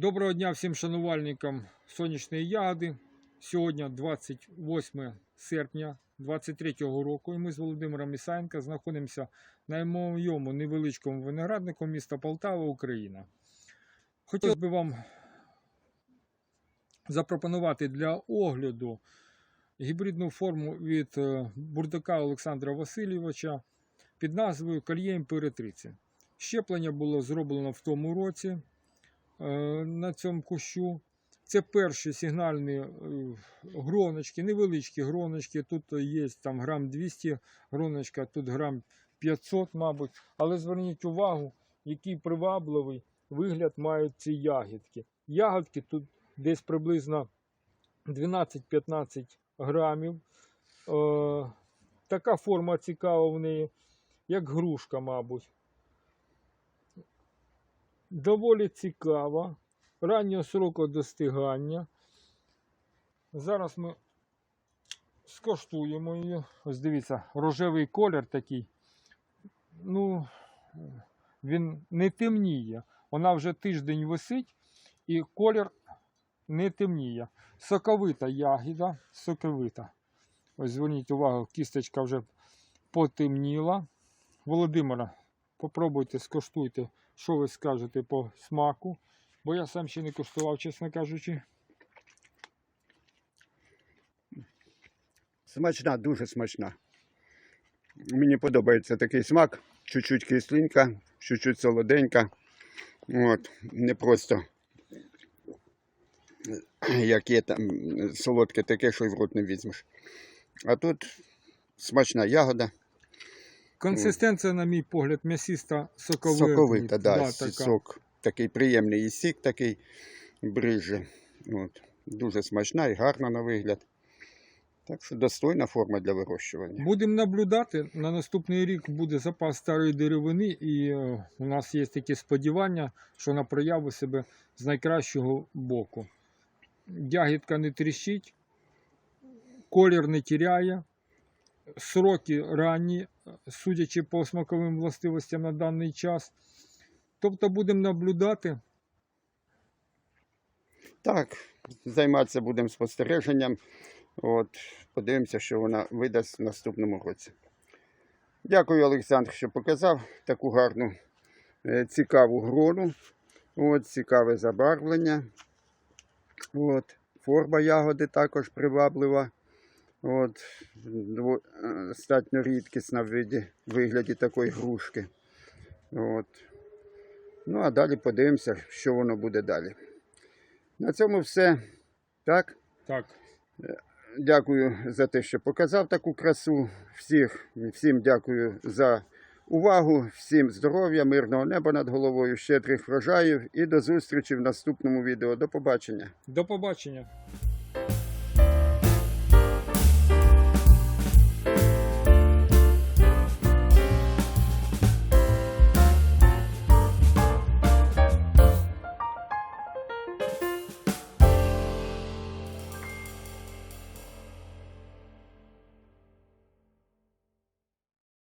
Доброго дня всім шанувальникам сонячної ягоди. Сьогодні 28 серпня 2023 року. І ми з Володимиром Ісаєнко знаходимося на моєму невеличкому винограднику міста Полтава, Україна. Хотів би вам запропонувати для огляду гібридну форму від е, бурдака Олександра Васильовича під назвою Кольє імператриці. Щеплення було зроблено в тому році на цьому кущу. Це перші сигнальні е, гроночки, невеличкі гроночки. Тут є там грам 200 гроночка, тут грам 500, мабуть. Але зверніть увагу, який привабливий вигляд мають ці ягідки. Ягодки тут десь приблизно 12-15 грамів. Е, така форма цікава в неї, як грушка, мабуть. Доволі цікава. Раннього сроку достигання. Зараз ми скоштуємо її. Ось дивіться, рожевий колір такий. Ну, він не темніє. Вона вже тиждень висить і колір не темніє. Соковита ягіда, соковита. Ось зверніть увагу, кісточка вже потемніла. Володимира, попробуйте, скоштуйте, що ви скажете по смаку. Бо я сам ще не куштував, чесно кажучи. Смачна, дуже смачна. Мені подобається такий смак. Чуть-чуть кислинка, чуть-чуть солоденька. От, не просто як є там солодке таке, що й в рот не візьмеш. А тут смачна ягода, Консистенція, на мій погляд, м'ясиста соковита. соковита, да, така. сок такий приємний і сік такий бриже. От. Дуже смачна і гарна на вигляд. Так що достойна форма для вирощування. Будемо наблюдати. На наступний рік буде запас старої деревини, і е, у нас є такі сподівання, що вона проявить себе з найкращого боку. Ягідка не тріщить, колір не тіряє, сроки ранні, судячи по смаковим властивостям на даний час. Тобто будемо наблюдати. Так, займатися будемо спостереженням. От, подивимося, що вона видасть в наступному році. Дякую, Олександр, що показав таку гарну, е, цікаву грону. От, цікаве забарвлення. От, форма ягоди також приваблива. От, е, достатньо рідкісна в виді, вигляді такої грушки. От. Ну, а далі подивимося, що воно буде далі. На цьому все. Так. Так. Дякую за те, що показав таку красу. Всіх, всім дякую за увагу, всім здоров'я, мирного неба над головою, щедрих врожаїв і до зустрічі в наступному відео. До побачення. До побачення.